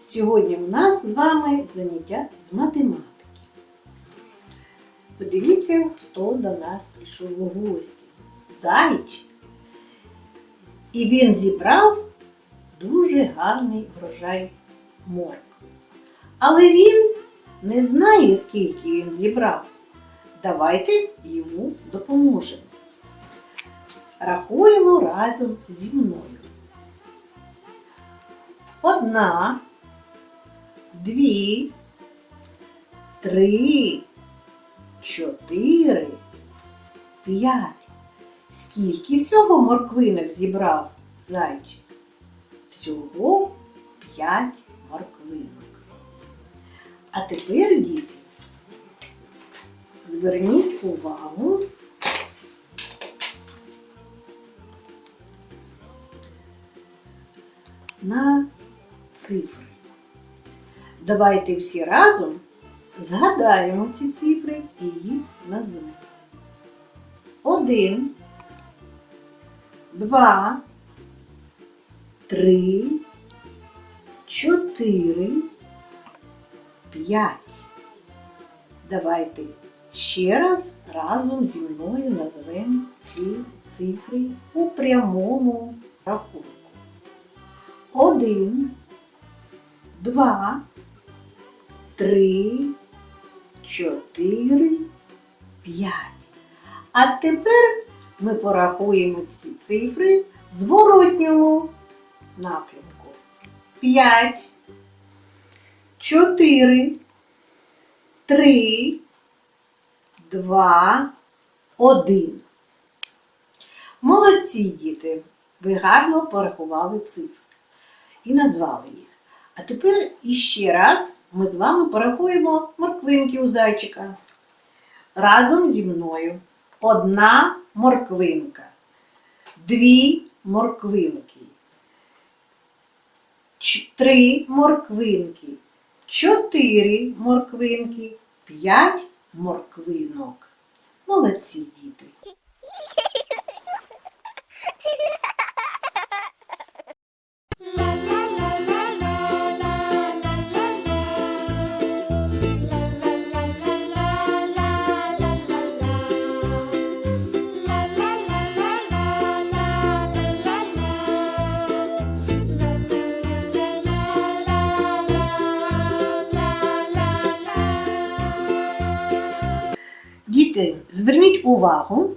Сьогодні у нас з вами заняття з математики. Подивіться, хто до нас прийшов у гості. Зайчик. І він зібрав дуже гарний врожай моркви. Але він не знає, скільки він зібрав. Давайте йому допоможемо. Рахуємо разом зі мною. Одна, дві, три, чотири, п'ять. Скільки всього морквинок зібрав зайчик? Всього п'ять морквинок. А тепер, діти, зверніть увагу на цифри. Давайте всі разом згадаємо ці цифри і їх назвемо. Один, два, три, чотири, п'ять. Давайте ще раз разом зі мною назвемо ці цифри у прямому рахунку. Один, два, три, чотири, п'ять. А тепер ми порахуємо ці цифри в зворотньому напрямку. П'ять, чотири, три, два, один. Молодці діти! Ви гарно порахували цифри і назвали їх. А тепер іще раз ми з вами порахуємо морквинки у зайчика. Разом зі мною. Одна морквинка, дві морквинки, три морквинки, чотири морквинки, п'ять морквинок. Молодці діти. Діти, зверніть увагу,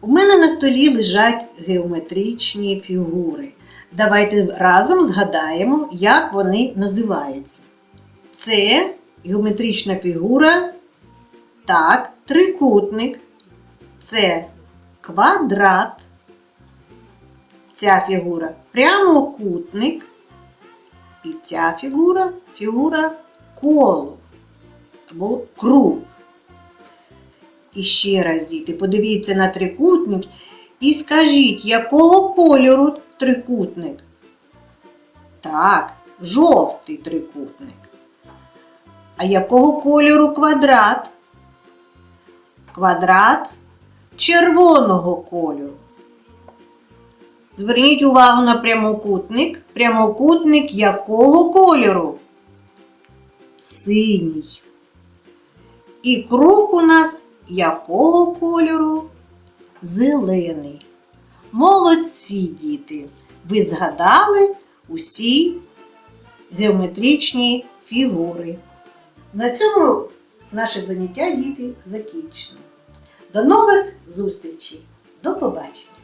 у мене на столі лежать геометричні фігури. Давайте разом згадаємо, як вони називаються. Це геометрична фігура, так, трикутник, це квадрат. Ця фігура прямокутник. І ця фігура фігура коло або круг. І ще раз, діти, подивіться на трикутник і скажіть, якого кольору трикутник? Так, жовтий трикутник. А якого кольору квадрат? Квадрат червоного кольору. Зверніть увагу на прямокутник. Прямокутник якого кольору? Синій. І круг у нас якого кольору? Зелений. Молодці діти! Ви згадали усі геометричні фігури. На цьому наше заняття діти закінчено. До нових зустрічей. До побачення!